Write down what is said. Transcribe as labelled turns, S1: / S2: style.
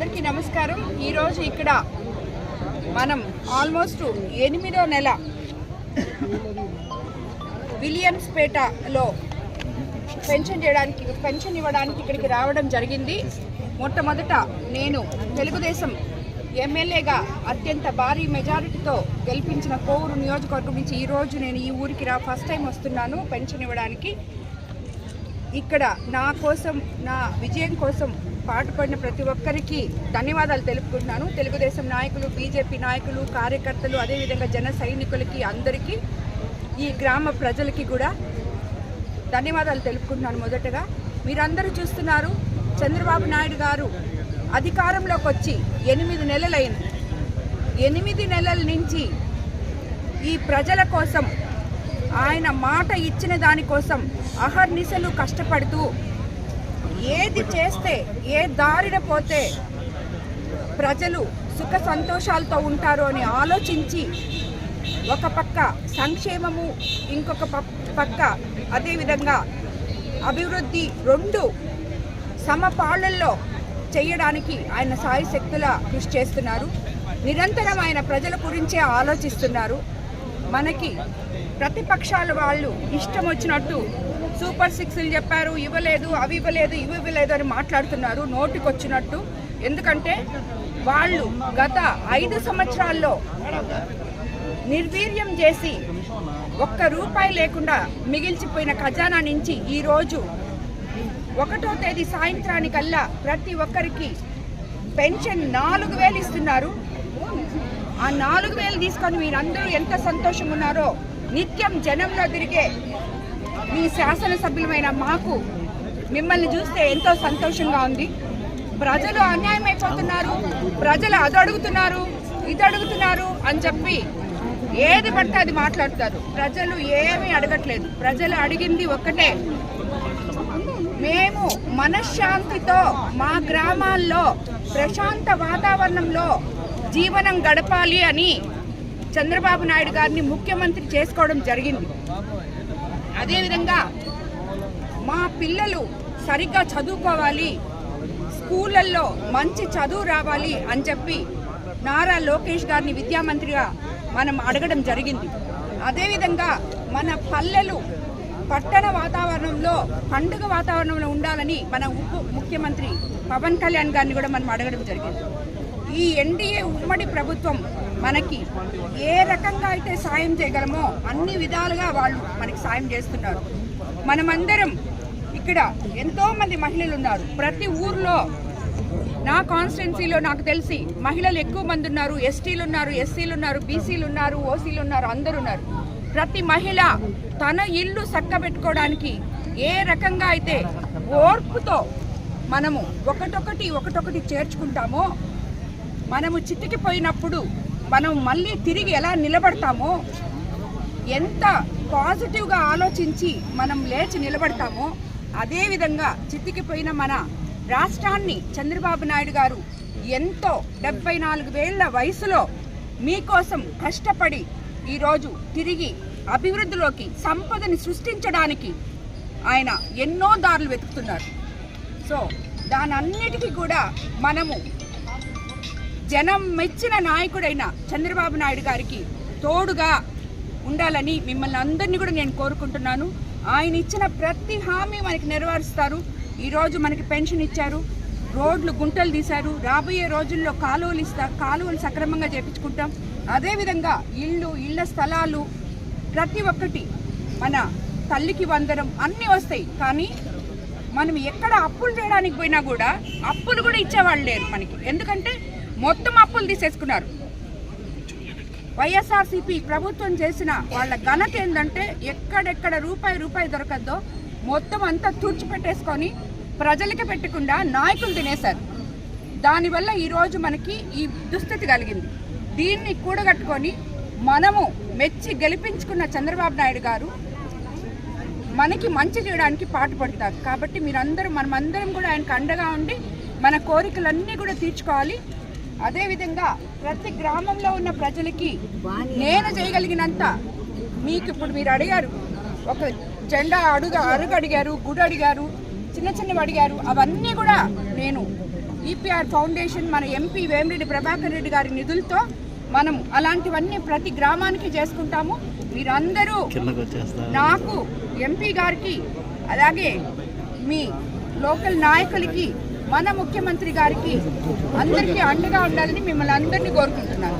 S1: అందరికీ నమస్కారం. ఈరోజు ఇక్కడ మనం ఆల్మోస్ట్ ఎనిమిదో నెల విలియమ్స్పేటలో పెన్షన్ చేయడానికి పెన్షన్ ఇవ్వడానికి ఇక్కడికి రావడం జరిగింది. మొట్టమొదట నేను తెలుగుదేశం ఎమ్మెల్యేగా అత్యంత భారీ మెజారిటీతో గెలిపించిన కోవూరు నియోజకవర్గం నుంచి ఈరోజు నేను ఈ ఊరికి రా ఫస్ట్ టైం వస్తున్నాను పెన్షన్ ఇవ్వడానికి. ఇక్కడ నా కోసం నా విజయం కోసం పాటుపడిన ప్రతి ఒక్కరికి ధన్యవాదాలు తెలుపుకుంటున్నాను. తెలుగుదేశం నాయకులు బీజేపీ నాయకులు కార్యకర్తలు అదేవిధంగా జన సైనికులకి అందరికీ ఈ గ్రామ ప్రజలకి కూడా ధన్యవాదాలు తెలుపుకుంటున్నాను మొదటగా. మీరందరూ చూస్తున్నారు చంద్రబాబు నాయుడు గారు అధికారంలోకి వచ్చి ఎనిమిది నెలలైంది. ఎనిమిది నెలల నుంచి ఈ ప్రజల కోసం ఆయన మాట ఇచ్చిన దానికోసం అహర్నిశలు కష్టపడుతూ ఏది చేస్తే ఏ దారిన పోతే ప్రజలు సుఖ సంతోషాలతో ఉంటారు అని ఆలోచించి ఒక పక్క సంక్షేమము ఇంకొక పక్క అదేవిధంగా అభివృద్ధి రెండు సమపాళ్ళల్లో చేయడానికి ఆయన సాయి శక్తుల కృషి చేస్తున్నారు. నిరంతరం ఆయన ప్రజల గురించే ఆలోచిస్తున్నారు. మనకి ప్రతిపక్షాల వాళ్ళు ఇష్టం వచ్చినట్టు సూపర్ సిక్స్లు చెప్పారు ఇవ్వలేదు అవి ఇవ్వలేదు ఇవి ఇవ్వలేదు అని మాట్లాడుతున్నారు నోటికొచ్చినట్టు. ఎందుకంటే వాళ్ళు గత ఐదు సంవత్సరాల్లో నిర్వీర్యం చేసి ఒక్క రూపాయి లేకుండా మిగిల్చిపోయిన ఖజానా నుంచి ఈరోజు ఒకటో తేదీ సాయంత్రానికల్లా ప్రతి ఒక్కరికి పెన్షన్ నాలుగు వేలు ఇస్తున్నారు. ఆ నాలుగు వేలు తీసుకొని మీరందరూ ఎంత సంతోషం ఉన్నారో నిత్యం జనంలో తిరిగే మీ శాసనసభ్యులమైన మాకు మిమ్మల్ని చూస్తే ఎంతో సంతోషంగా ఉంది. ప్రజలు అన్యాయం అయిపోతున్నారు ప్రజలు అది అడుగుతున్నారు ఇది అడుగుతున్నారు అని చెప్పి ఏది పడితే అది మాట్లాడతారు. ప్రజలు ఏమీ అడగట్లేదు. ప్రజలు అడిగింది ఒక్కటే. మేము మనశ్శాంతితో మా గ్రామాల్లో ప్రశాంత వాతావరణంలో జీవనం గడపాలి అని చంద్రబాబు నాయుడు గారిని ముఖ్యమంత్రి చేసుకోవడం జరిగింది. అదేవిధంగా మా పిల్లలు సరిగ్గా చదువుకోవాలి స్కూళ్ళల్లో మంచి చదువు రావాలి అని చెప్పి నారా లోకేష్ గారిని విద్యామంత్రిగా మనం అడగడం జరిగింది. అదేవిధంగా మన పల్లెలు పట్టణ వాతావరణంలో పండుగ వాతావరణంలో ఉండాలని మన ఉప ముఖ్యమంత్రి పవన్ కళ్యాణ్ గారిని కూడా మనం అడగడం జరిగింది. ఈ ఎన్డీఏ ఉమ్మడి ప్రభుత్వం మనకి ఏ రకంగా అయితే సాయం చేయగలమో అన్ని విధాలుగా వాళ్ళు మనకి సాయం చేస్తున్నారు. మనమందరం ఇక్కడ ఎంతో మంది మహిళలు ఉన్నారు. ప్రతి ఊర్లో నా కాన్స్టిట్యున్సీలో నాకు తెలిసి మహిళలు ఎక్కువ మంది ఉన్నారు. ఎస్టీలు ఉన్నారు ఎస్సీలు ఉన్నారు బీసీలు ఉన్నారు ఓసీలు ఉన్నారు అందరు ఉన్నారు. ప్రతి మహిళ తన ఇల్లు చక్కబెట్టుకోవడానికి ఏ రకంగా అయితే ఓర్పుతో మనము ఒకటొకటి ఒకటొకటి చేర్చుకుంటామో మనము చితికిపోయినప్పుడు మనం మళ్ళీ తిరిగి ఎలా నిలబడతామో ఎంత పాజిటివ్గా ఆలోచించి మనం లేచి నిలబడతామో అదేవిధంగా చితికిపోయిన మన రాష్ట్రాన్ని చంద్రబాబు నాయుడు గారు ఎంతో డెబ్బై నాలుగు వేళ్ళ వయసులో మీకోసం కష్టపడి ఈరోజు తిరిగి అభివృద్ధిలోకి సంపదని సృష్టించడానికి ఆయన ఎన్నో దారులు వెతుకుతున్నారు. సో దానన్నిటికీ కూడా మనము జనం మెచ్చిన నాయకుడైన చంద్రబాబు నాయుడు గారికి తోడుగా ఉండాలని మిమ్మల్ని అందరినీ కూడా నేను కోరుకుంటున్నాను. ఆయన ఇచ్చిన ప్రతి హామీ మనకి నెరవేరుస్తారు. ఈరోజు మనకి పెన్షన్ ఇచ్చారు. రోడ్లు గుంటలు తీశారు. రాబోయే రోజుల్లో కాలువలు ఇస్తారు కాలువలు సక్రమంగా చేపించుకుంటాం. అదేవిధంగా ఇళ్ళు ఇళ్ళ స్థలాలు ప్రతి ఒక్కటి మన తల్లికి వందరం అన్నీ వస్తాయి. కానీ మనం ఎక్కడ అప్పులు చేయడానికి పోయినా కూడా అప్పులు కూడా ఇచ్చేవాళ్ళు లేరు మనకి. ఎందుకంటే మొత్తం అప్పులు తీసేసుకున్నారు. వైఎస్ఆర్సీపీ ప్రభుత్వం చేసిన వాళ్ళ ఘనత ఏంటంటే ఎక్కడెక్కడ రూపాయి రూపాయి దొరకద్దో మొత్తం అంతా తుడిచిపెట్టేసుకొని ప్రజలకి పెట్టకుండా నాయకులు తినేశారు. దానివల్ల ఈరోజు మనకి ఈ దుస్థితి కలిగింది. దీన్ని కూడగట్టుకొని మనము మెచ్చి గెలిపించుకున్న చంద్రబాబు నాయుడు గారు మనకి మంచి చేయడానికి పాటుపడతారు కాబట్టి మీరందరూ మనమందరం కూడా ఆయనకు అండగా ఉండి మన కోరికలన్నీ కూడా తీర్చుకోవాలి. అదేవిధంగా ప్రతి గ్రామంలో ఉన్న ప్రజలకి నేను చేయగలిగినంత మీకు ఇప్పుడు మీరు అడిగారు. ఒక జెండా అడుగు అరుగు అడిగారు గుడి అడిగారు చిన్న చిన్నవి అడిగారు. అవన్నీ కూడా నేను ఈపీఆర్ ఫౌండేషన్ మన ఎంపీ వేమిరెడ్డి ప్రభాకర్ రెడ్డి గారి నిధులతో మనం అలాంటివన్నీ ప్రతి గ్రామానికి చేసుకుంటాము. మీరందరూ నాకు ఎంపీ గారికి అలాగే మీ లోకల్ నాయకులకి మన ముఖ్యమంత్రి గారికి అందరికీ అండగా ఉండాలని మిమ్మల్ని అందరినీ కోరుకుంటున్నాను.